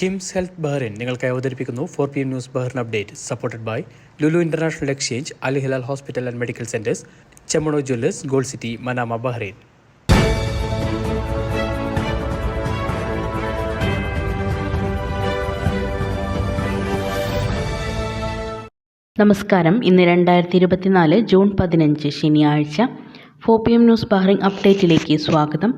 KIMS health Bahrain നിങ്ങൾക്കായി അവതരിപ്പിക്കുന്നു four P M news Bahrain update supported by Lulu international exchange Al Hilal hospital and medical centres Chemmanur jewellers gold city Manama Bahrain നമസ്കാരം. ഇന്ന് രണ്ടായിരത്തി ഇരുപത്തിനാല് June പതിനഞ്ച് ശനിയാഴ്ച four P M news Bahrain അപ്ഡേറ്റിലേക്ക് സ്വാഗതം.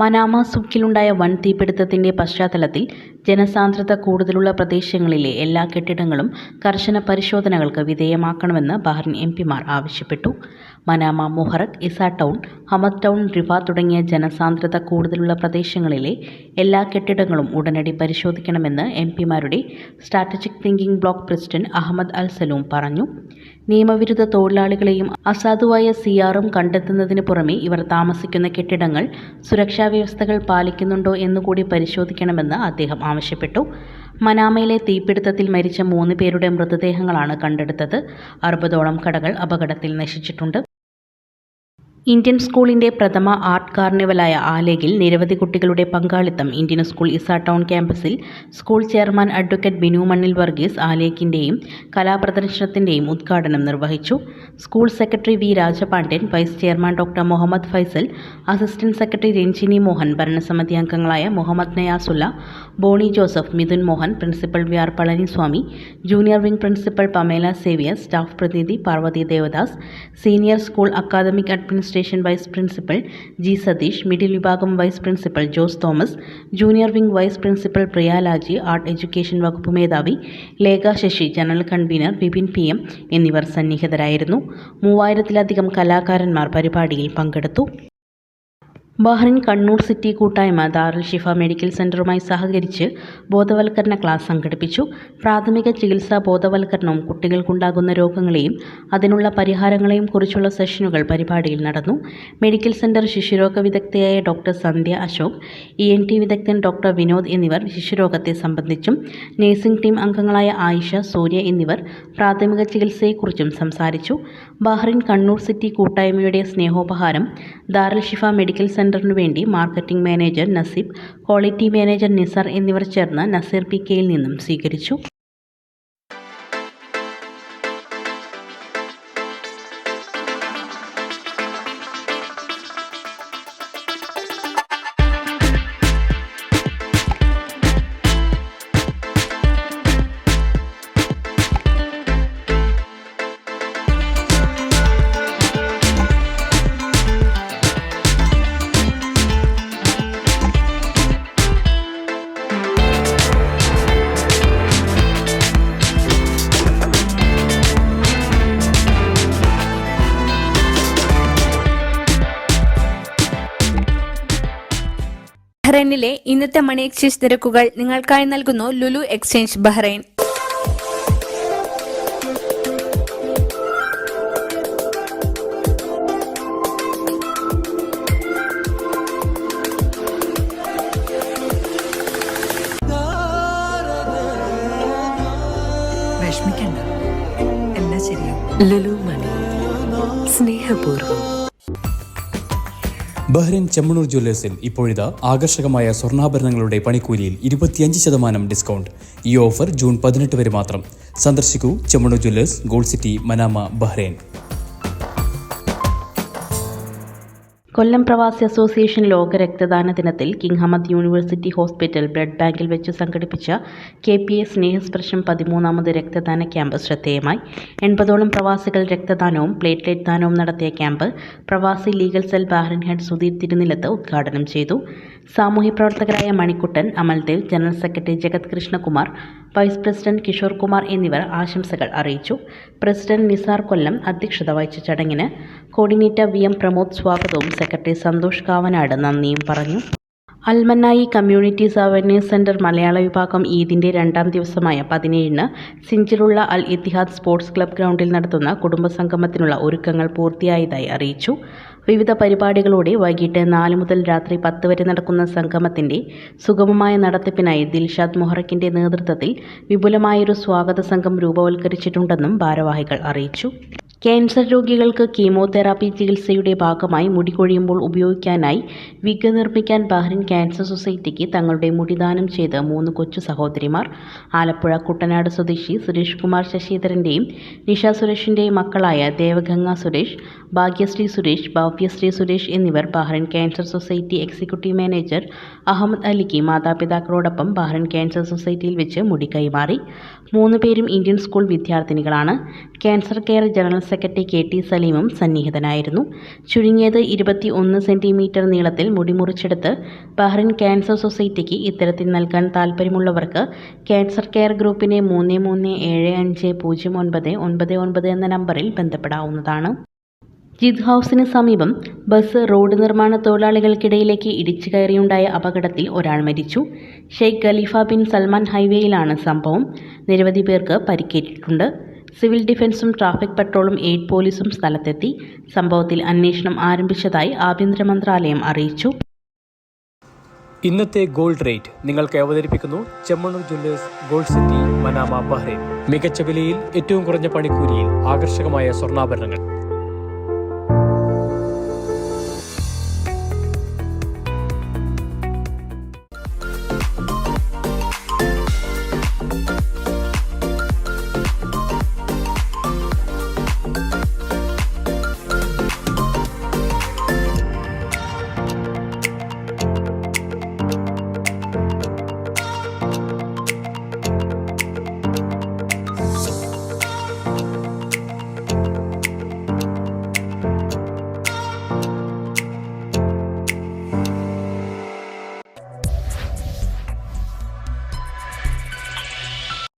മനാമ സുക്കിലുണ്ടായ വൻ തീപിടുത്തത്തിന്റെ പശ്ചാത്തലത്തിൽ ജനസാന്ദ്രത കൂടുതലുള്ള പ്രദേശങ്ങളിലെ എല്ലാ കെട്ടിടങ്ങളും കർശന പരിശോധനകൾക്ക് വിധേയമാക്കണമെന്ന് ബഹ്റിൻ എം പിമാർ ആവശ്യപ്പെട്ടു. Manama Muharraq Isa town Hamad town Riffa തുടങ്ങിയ ജനസാന്ദ്രത കൂടുതലുള്ള പ്രദേശങ്ങളിലെ എല്ലാ കെട്ടിടങ്ങളും ഉടനടി പരിശോധിക്കണമെന്ന് എം പിമാരുടെ strategic thinking block president Ahmed Al Salloum പറഞ്ഞു. നിയമവിരുദ്ധ തൊഴിലാളികളെയും അസാധുവായ സിആറും കണ്ടെത്തുന്നതിന് പുറമെ ഇവർ താമസിക്കുന്ന കെട്ടിടങ്ങൾ സുരക്ഷാ വ്യവസ്ഥകൾ പാലിക്കുന്നുണ്ടോ എന്നുകൂടി പരിശോധിക്കണമെന്ന് അദ്ദേഹം ആവശ്യപ്പെട്ടു മനാമയിലെ തീപിടുത്തത്തിൽ മരിച്ച മൂന്ന് പേരുടെ മൃതദേഹങ്ങളാണ് കണ്ടെടുത്തത്. അറുപതോളം കടകൾ അപകടത്തിൽ നശിച്ചിട്ടുണ്ട്. ഇന്ത്യൻ സ്കൂളിന്റെ പ്രഥമ ആർട്ട് കാർണിവലായ ആലേഗിൽ നിരവധി കുട്ടികളുടെ പങ്കാളിത്തം ഇന്ത്യൻ സ്കൂൾ ഇസ ടൗൺ ക്യാമ്പസിൽ school chairman advocate Binu Mannil Varghese ആലേഖിന്റെയും കലാപ്രദർശനത്തിന്റെയും ഉദ്ഘാടനം നിർവഹിച്ചു. School secretary V Rajapandian vice chairman doctor Mohammed Faisal assistant secretary Ranjini Mohan ഭരണസമിതി അംഗങ്ങളായ Mohammed Nayasulla Boney Joseph Mithun Mohan principal V R Palaniswamy junior wing principal Pamela Xavier staff പ്രതിനിധി Parvathy Devadas senior school academic administration vice principal G Satheesh middle വിഭാഗം vice principal Jose Thomas junior wing vice principal Priya Laji art education വകുപ്പ് മേധാവി Lekha Sasi general convener Vipin P M എന്നിവർ സന്നിഹിതരായിരുന്നു. മൂവായിരത്തിലധികം കലാകാരന്മാർ പരിപാടിയിൽ പങ്കെടുത്തു. Bahrain Kannur city കൂട്ടായ്മ ദാറുൽ ഷിഫ medical സെന്ററുമായി സഹകരിച്ച് ബോധവൽക്കരണ ക്ലാസ് സംഘടിപ്പിച്ചു. പ്രാഥമിക ചികിത്സാ ബോധവൽക്കരണവും കുട്ടികൾക്കുണ്ടാകുന്ന രോഗങ്ങളെയും അതിനുള്ള പരിഹാരങ്ങളെയും കുറിച്ചുള്ള സെഷനുകൾ പരിപാടിയിൽ നടന്നു. മെഡിക്കൽ സെന്റർ ശിശുരോഗ വിദഗ്ധയായ doctor Sandhya Ashok E N T വിദഗ്ധൻ ഡോക്ടർ വിനോദ് എന്നിവർ ശിശുരോഗത്തെ സംബന്ധിച്ചും നഴ്സിംഗ് ടീം അംഗങ്ങളായ ആയിഷ സൂര്യ എന്നിവർ പ്രാഥമിക ചികിത്സയെക്കുറിച്ചും സംസാരിച്ചു. ബഹ്റിൻ കണ്ണൂർ സിറ്റി കൂട്ടായ്മയുടെ സ്നേഹോപഹാരം ദാറുൽ ഷിഫ മെഡിക്കൽ സെന്ററിനു വേണ്ടി marketing manager Naseeb quality manager Nizar എന്നിവർ ചേർന്ന് നസീർ പി കെയിൽ നിന്നും സ്വീകരിച്ചു. ബഹ്റൈനിലെ ഇന്നത്തെ മണി എക്സ്ചേഞ്ച് നിരക്കുകൾ നിങ്ങൾക്കായി നൽകുന്നു ലുലു എക്സ്ചേഞ്ച് ബഹ്റൈൻ. വിഷമിക്കണ്ട. എല്ലാം ശരിയാവും. ലുലു മണി. സ്നേഹപൂർവം. ബഹ്റൈൻ ചെമ്മണൂർ ജ്വല്ലേഴ്സിൽ ഇപ്പോഴിതാ ആകർഷകമായ സ്വർണാഭരണങ്ങളുടെ പണിക്കൂലിയിൽ ഇരുപത്തിയഞ്ച് ശതമാനം ഡിസ്കൗണ്ട്. ഈ ഓഫർ ജൂൺ പതിനെട്ട് വരെ മാത്രം. സന്ദർശിക്കൂ Chemmanur jewellers gold city Manama Bahrain. Kollam പ്രവാസി അസോസിയേഷൻ ലോക രക്തദാന ദിനത്തിൽ King Hamad university hospital blood ബാങ്കിൽ വെച്ച് സംഘടിപ്പിച്ച കെ പി എ സ്നേഹസ്പർശം പതിമൂന്നാമത് രക്തദാന ക്യാമ്പ് ശ്രദ്ധേയമായി. എൺപതോളം പ്രവാസികൾ രക്തദാനവും പ്ലേറ്റ്ലെറ്റ് ദാനവും നടത്തിയ camp Pravasi legal cell Bahrain head Sudheer Thirunilath ഉദ്ഘാടനം ചെയ്തു. സാമൂഹ്യ പ്രവർത്തകരായ Manikuttan Amaldev general secretary Jagath Krishnakumar vice president Kishore Kumar എന്നിവർ ആശംസകൾ അറിയിച്ചു. പ്രസിഡന്റ് നിസാർ കൊല്ലം അധ്യക്ഷത വഹിച്ച ചടങ്ങിന് കോർഡിനേറ്റർ വി എം പ്രമോദ് സ്വാഗതവും സെക്രട്ടറി സന്തോഷ് കാവനാട് നന്ദിയും പറഞ്ഞു. അൽമന്നായി കമ്മ്യൂണിറ്റീസ് അവയർനെസ് സെന്റർ മലയാള വിഭാഗം ഈദിന്റെ രണ്ടാം ദിവസമായ പതിനേഴിന് സിഞ്ചിലുള്ള അൽ ഇത്തിഹാദ് സ്പോർട്സ് ക്ലബ് ഗ്രൗണ്ടിൽ നടത്തുന്ന കുടുംബസംഗമത്തിനുള്ള ഒരുക്കങ്ങൾ പൂർത്തിയായതായി അറിയിച്ചു. വിവിധ പരിപാടികളോടെ വൈകിട്ട് നാല് മുതൽ രാത്രി പത്ത് വരെ നടക്കുന്ന സംഗമത്തിന്റെ സുഗമമായ നടത്തിപ്പിനായി ദിൽഷാദ് മൊഹറക്കിന്റെ നേതൃത്വത്തിൽ വിപുലമായൊരു സ്വാഗത സംഘം രൂപവൽക്കരിച്ചിട്ടുണ്ടെന്നും ഭാരവാഹികൾ അറിയിച്ചു. ക്യാൻസർ രോഗികൾക്ക് കീമോതെറാപ്പി ചികിത്സയുടെ ഭാഗമായി മുടി കൊഴിയുമ്പോൾ ഉപയോഗിക്കാനായി വിഗ് നിർമ്മിക്കാൻ ബഹ്റിൻ ക്യാൻസർ സൊസൈറ്റിക്ക് തങ്ങളുടെ മുടിദാനം ചെയ്ത മൂന്ന് കൊച്ചു സഹോദരിമാർ ആലപ്പുഴ കുട്ടനാട് സ്വദേശി സുരേഷ് കുമാർ ശശിധരന്റെയും നിഷ സുരേഷിന്റെയും മക്കളായ ദേവഗംഗ സുരേഷ് ഭാഗ്യശ്രീ സുരേഷ് ഭവ്യശ്രീ സുരേഷ് എന്നിവർ Bahrain cancer society executive manager Ahmed അലിക്ക് മാതാപിതാക്കളോടൊപ്പം ബഹ്റിൻ ക്യാൻസർ സൊസൈറ്റിയിൽ വെച്ച് മുടി കൈമാറി. മൂന്ന് പേരും Indian school വിദ്യാർത്ഥിനികളാണ്. Cancer care general secretary K T സലീമും സന്നിഹിതനായിരുന്നു. ചുരുങ്ങിയത് ഇരുപത്തി ഒന്ന് സെന്റിമീറ്റർ നീളത്തിൽ മുടി മുറിച്ചെടുത്ത് ബഹ്റിൻ ക്യാൻസർ സൊസൈറ്റിക്ക് ഇത്തരത്തിൽ നൽകാൻ താൽപ്പര്യമുള്ളവർക്ക് ക്യാൻസർ കെയർ ഗ്രൂപ്പിനെ മൂന്ന് മൂന്ന് ഏഴ് അഞ്ച് പൂജ്യം ഒൻപത് ഒൻപത് ഒൻപത് എന്ന നമ്പറിൽ ബന്ധപ്പെടാവുന്നതാണ്. ജിദ് ഹൗസിന് സമീപം ബസ് റോഡ് നിർമ്മാണ തൊഴിലാളികൾക്കിടയിലേക്ക് ഇടിച്ചു കയറിയുണ്ടായ അപകടത്തിൽ ഒരാൾ മരിച്ചു. ഷെയ്ഖ് ഖലീഫ ബിൻ സൽമാൻ ഹൈവേയിലാണ് സംഭവം. നിരവധി പേർക്ക് പരിക്കേറ്റിട്ടുണ്ട്. സിവിൽ ഡിഫൻസും ട്രാഫിക് പട്രോളും എയ്ഡ് പോലീസും സ്ഥലത്തെത്തി. സംഭവത്തിൽ അന്വേഷണം ആരംഭിച്ചതായി ആഭ്യന്തര മന്ത്രാലയം അറിയിച്ചു. ഇന്നത്തെ ഗോൾഡ് റേറ്റ് നിങ്ങൾക്ക് അവതരിപ്പിക്കുന്നു Chemmanur jewellers gold city Manama Bahrain. മികച്ച വിലയിൽ ഏറ്റവും കുറഞ്ഞ പണിക്കൂലിയിൽ ആകർഷകമായ സ്വർണാഭരണങ്ങൾ.